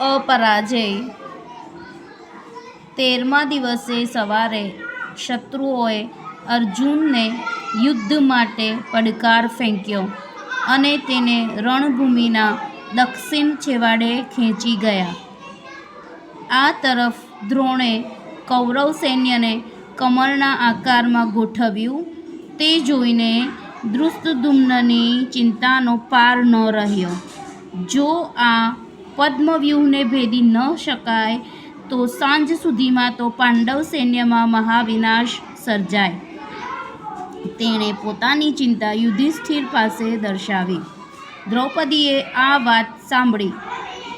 અપરાજય. તેરમા દિવસે સવારે શત્રુઓએ અર્જુનને યુદ્ધ માટે પડકાર ફેંક્યો અને તેને રણભૂમિના દક્ષિણ છેવાડે ખેંચી ગયા. આ તરફ દ્રોણે કૌરવ સૈન્યને કમળના આકારમાં ગોઠવ્યું. તે જોઈને દૃષ્ટદુમ્નની ચિંતાનો પાર ન રહ્યો. જો આ પદ્મવ્યૂહને ભેદી ન શકાય તો સાંજ સુધીમાં તો પાંડવ સૈન્યમાં મહાવિનાશ સર્જાય. તેણે પોતાની ચિંતા યુધિષ્ઠિર પાસે દર્શાવી. દ્રૌપદીએ આ વાત સાંભળી.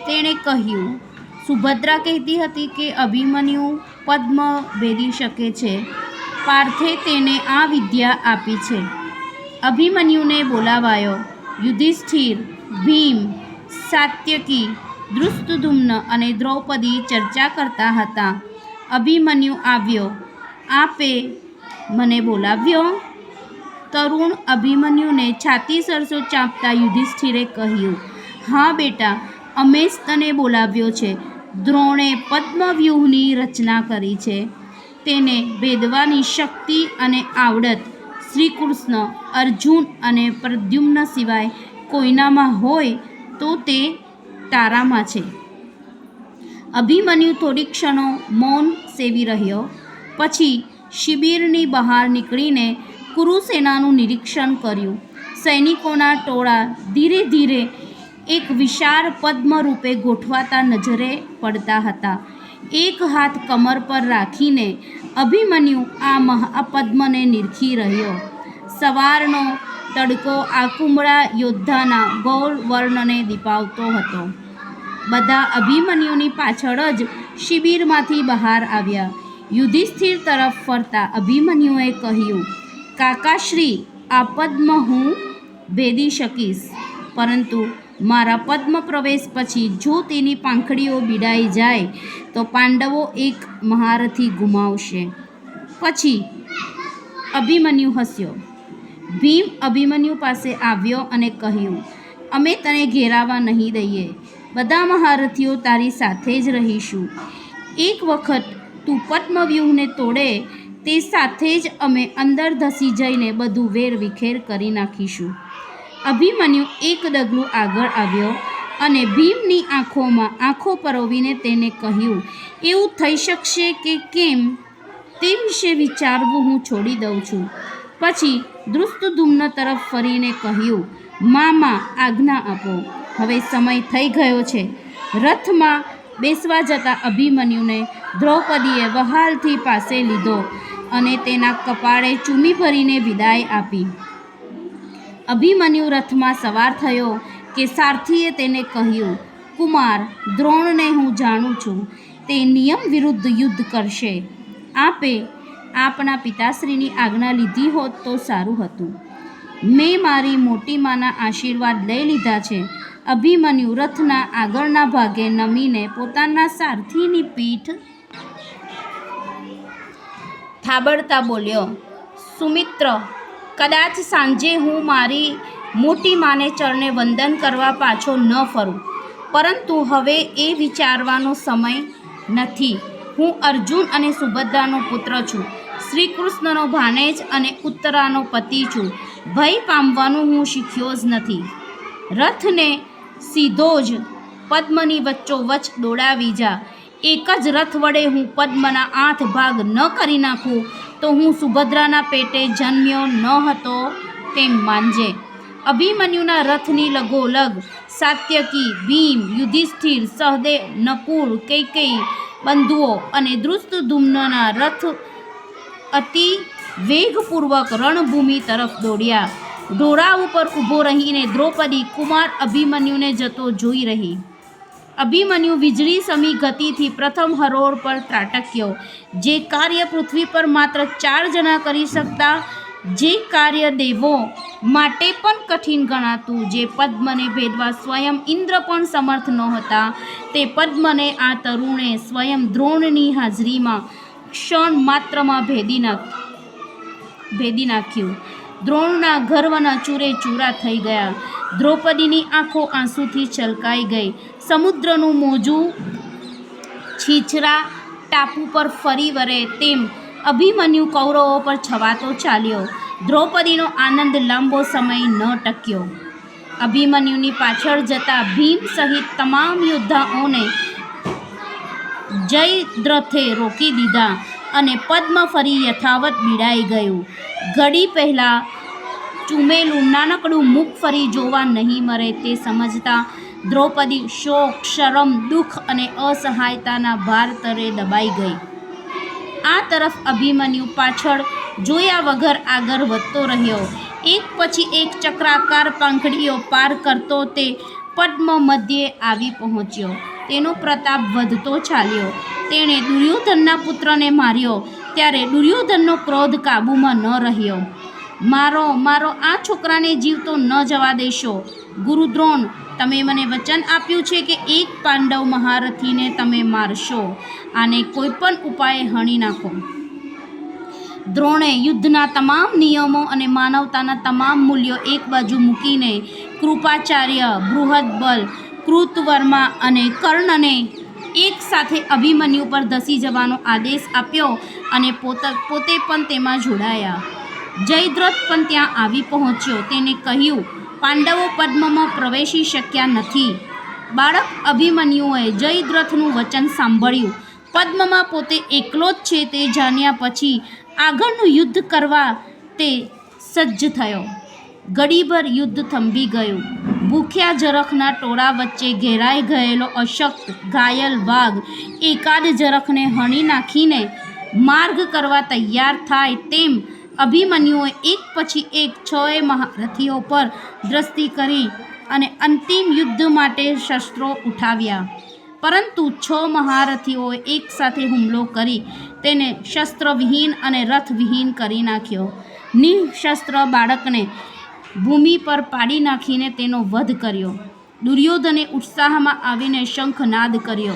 તેણે કહ્યું, સુભદ્રા કહેતી હતી કે અભિમન્યુ પદ્મ ભેદી શકે છે. પાર્થે તેને આ વિદ્યા આપી છે. અભિમન્યુને બોલાવાયો, યુધિષ્ઠિર, ભીમ, સાત્યકી દૃષ્ટધુમ્ન અને દ્રૌપદી ચર્ચા કરતા હતા. અભિમન્યુ આવ્યો. આપે મને બોલાવ્યો? તરુણ અભિમન્યુને છાતી સરસો ચાંપતા યુધિષ્ઠિરે કહ્યું, હા બેટા, અમે જ તને બોલાવ્યો છે. દ્રોણે પદ્મવ્યૂહની રચના કરી છે. તેને ભેદવાની શક્તિ અને આવડત શ્રી કૃષ્ણ અર્જુન અને પ્રદ્યુમ્ન સિવાય કોઈનામાં હોય તો તે તારામાં છે. અભિમન્યુ થોડી ક્ષણો મૌન સેવી રહ્યો. પછી શિબિરની બહાર નીકળીને કુરુસેનાનું નિરીક્ષણ કર્યું. સૈનિકોના ટોળા ધીરે ધીરે એક વિશાળ પદ્મ રૂપે ગોઠવાતા નજરે પડતા હતા. એક હાથ કમર પર રાખીને અભિમન્યુ આ મહાપદ્મને નિરખી રહ્યો. સવારનો તડકો આ કુમળા યોદ્ધાના ગૌર વર્ણને દીપાવતો હતો. બધા અભિમન્યુની પાછળ જ શિબિરમાંથી બહાર આવ્યા. યુધિષ્ઠિર તરફ ફરતા અભિમન્યુએ કહ્યું, કાકાશ્રી, આ પદ્મ હું ભેદી શકીશ. પરંતુ મારા પદ્મ પ્રવેશ પછી જો તેની પાંખડીઓ બિડાઈ જાય, તો પાંડવો એક મહારથી ગુમાવશે. પછી અભિમન્યુ હસ્યો. ભીમ અભિમન્યુ પાસે આવ્યો અને કહ્યું, અમે તને ઘેરાવા નહીં દઈએ. બધા મહારથીઓ તારી સાથે જ રહીશું. એક વખત તું પદ્મવ્યૂહને તોડે, તે સાથે જ અમે અંદર ધસી જઈને બધું વેર વિખેર કરી નાખીશું. અભિમન્યુ એક ડગલું આગળ આવ્યો અને ભીમની આંખોમાં આંખો પરોવીને તેને કહ્યું, એવું થઈ શકશે કે કેમ? તે વિશે વિચારવું હું છોડી દઉં છું. પછી દૃષ્ટધુમ્ન તરફ ફરીને કહ્યું, મામા, આજ્ઞા આપો. હવે સમય થઈ ગયો છે. રથમાં બેસવા જતા અભિમન્યુને દ્રૌપદીએ વહાલથી પાસે લીધો અને તેના કપાળે ચૂમી ભરીને વિદાય આપી. અભિમન્યુ રથમાં સવાર થયો કે સારથીએ તેને કહ્યું, કુમાર, દ્રોણને હું જાણું છું. તે નિયમ વિરુદ્ધ યુદ્ધ કરશે. આપે આપના પિતાશ્રીની આજ્ઞા લીધી હોત તો સારું હતું. મેં મારી મોટી માના આશીર્વાદ લઈ લીધા છે. અભિમન્યુ રથના આગળના ભાગે નમીને પોતાના સારથીની પીઠ થાબડતા બોલ્યો, સુમિત્ર, કદાચ સાંજે હું મારી મોટી માને ચરણે વંદન કરવા પાછો ન ફરું. પરંતુ હવે એ વિચારવાનો સમય નથી. હું અર્જુન અને સુભદ્રાનો પુત્ર છું. શ્રી કૃષ્ણનો ભાનેજ અને ઉત્તરાનો પતિ છું. ભય પામવાનું હું શીખ્યો જ નથી. રથને સીધો જ પદ્મની વચ્ચોવચ દોડાવી જા. એક જ રથ વડે હું પદ્મના આઠ ભાગ ન કરી નાખું તો હું સુભદ્રાના પેટે જન્મ્યો ન હતો તેમ માનજે. અભિમન્યુના રથની લગોલગ, સાત્યકી, ભીમ, યુધિષ્ઠિર, સહદેવ, નકુળ, કૈકેયી, બંધુઓ અને દૃષ્ટ દૃષ્ટધુમ્નના રથ અતિ વેગપૂર્વક રણભૂમિ તરફ દોડ્યા. ઢોરા ઉપર ઊભો રહીને દ્રૌપદી કુમાર અભિમન્યુને જતો જોઈ રહી. અભિમન્યુ વીજળી સમી ગતિથી પ્રથમ હરોળ પર ત્રાટક્યો. જે કાર્ય પૃથ્વી પર માત્ર ચાર જણા કરી શકતા, જે કાર્ય દેવો માટે પણ કઠિન ગણાતું, જે પદ્મને ભેદવા સ્વયં ઇન્દ્ર પણ સમર્થ નહોતા, તે પદ્મને આ તરુણે સ્વયં દ્રોણની હાજરીમાં ક્ષણ માત્રમાં ભેદી નાખ, ભેદી નાખ્યું. દ્રોણના ગર્વના ચૂરે ચૂરા થઈ ગયા. દ્રૌપદીની આંખો આંસુથી છલકાઈ ગઈ. સમુદ્રનું મોજું છીછરા ટાપુ પર ફરી વરે તેમ અભિમન્યુ કૌરવો પર છવાતો ચાલ્યો. દ્રૌપદીનો આનંદ લાંબો સમય ન ટક્યો. અભિમન્યુની પાછળ જતા ભીમ સહિત તમામ યોદ્ધાઓને જયદ્રથે રોકી દીધા અને પદ્મ ફરી યથાવત બિડાઈ ગયું. ઘડી પહેલાં ચૂમેલું નાનકડું મુખ ફરી જોવા નહીં મરે તે સમજતા દ્રૌપદી શોક, શરમ, દુઃખ અને અસહાયતાના ભાર તરે દબાઈ ગઈ. આ તરફ અભિમન્યુ પાછળ જોયા વગર આગળ વધતો રહ્યો. એક પછી એક ચક્રાકાર પાંખડીઓ પાર કરતો તે પદ્મ મધ્યે આવી પહોંચ્યો. તેનો પ્રતાપ વધતો ચાલ્યો. તેણે દુર્યોધનના પુત્રને માર્યો. ત્યારે દુર્યોધનનો ક્રોધ કાબૂમાં ન રહ્યો. મારો મારો આ છોકરાને જીવતો ન જવા દેશો. ગુરુદ્રોણ, તમે મને વચન આપ્યું છે કે એક પાંડવ મહારથીને તમે મારશો. આને કોઈ પણ ઉપાયે હણી નાખો. દ્રોણે યુદ્ધના તમામ નિયમો અને માનવતાના તમામ મૂલ્યો એક બાજુ મૂકીને કૃપાચાર્ય બૃહદબલ કૃતવર્મા અને કર્ણને એક સાથે અભિમન્યુ પર ધસી જવાનો આદેશ આપ્યો અને પોતે પોતે પણ તેમાં જોડાયા. જયદ્રથ પણ ત્યાં આવી પહોંચ્યો. તેને કહ્યું, પાંડવો પદ્મમાં પ્રવેશી શક્યા નથી. બાળક અભિમન્યુએ જયદ્રથનું વચન સાંભળ્યું. પદ્મમાં પોતે એકલો જ છે તે જાણ્યા પછી આગળનું યુદ્ધ કરવા તે સજ્જ થયો. ઘડીભર યુદ્ધ થંભી ગયું. ભૂખ્યા જરખના ટોળા વચ્ચે ઘેરાઈ ગયેલો અશક્ત ઘાયલ વાઘ એકાદ જરખને હણી નાખીને માર્ગ કરવા તૈયાર થાય તેમ અભિમન્યુએ એક પછી એક છએ મહારથીઓ પર દ્રષ્ટિ કરી અને અંતિમ યુદ્ધ માટે શસ્ત્રો ઉઠાવ્યા. પરંતુ છ મહારથીઓએ એકસાથે હુમલો કરી તેને શસ્ત્રવિહીન અને રથવિહીન કરી નાખ્યો. નિઃશસ્ત્ર બાળકને ભૂમિ પર પાડી નાખીને તેનો વધ કર્યો. દુર્યોધને ઉત્સાહમાં આવીને શંખનાદ કર્યો.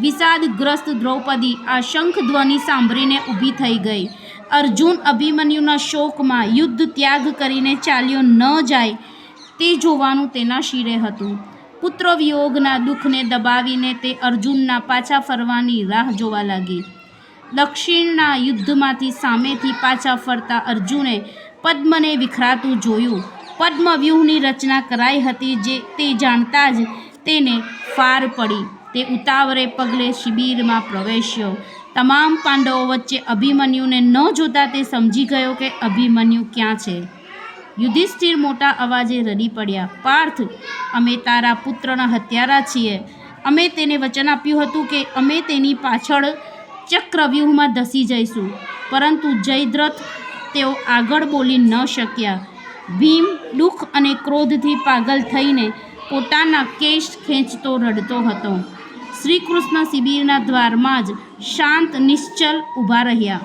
વિષાદગ્રસ્ત દ્રૌપદી આ શંખ ધ્વનિ સાંભળીને ઊભી થઈ ગઈ. અર્જુન અભિમન્યુના શોકમાં યુદ્ધ ત્યાગ કરીને ચાલ્યો ન જાય તે જોવાનું તેના શિરે હતું. પુત્ર વિયોગના દુઃખને દબાવીને તે અર્જુનના પાછા ફરવાની રાહ જોવા લાગી. દક્ષિણના યુદ્ધમાંથી સામેથી પાછા ફરતા અર્જુને પદ્મને વિખરાતું જોયું. પદ્મવ્યૂહની રચના કરાઈ હતી જે તે જાણતા જ તેને ફાર પડી. તે ઉતાવળે પગલે શિબિરમાં પ્રવેશ્યો. તમામ પાંડવો વચ્ચે અભિમન્યુને ન જોતા તે સમજી ગયો કે અભિમન્યુ ક્યાં છે. યુધિષ્ઠિર મોટા અવાજે રડી પડ્યા. પાર્થ, અમે તારા પુત્રના હત્યારા છીએ. અમે તેને વચન આપ્યું હતું કે અમે તેની પાછળ ચક્રવ્યૂહમાં ધસી જઈશું. પરંતુ જયદ્રથ તેઓ આગળ બોલી ન શક્યા. ભીમ દુઃખ અને ક્રોધથી પાગલ થઈને પોતાના કેશ ખેંચતો રડતો હતો. શ્રીકૃષ્ણ શિબિરના દ્વારમાં જ શાંત, નિશ્ચલ ઊભા રહ્યા.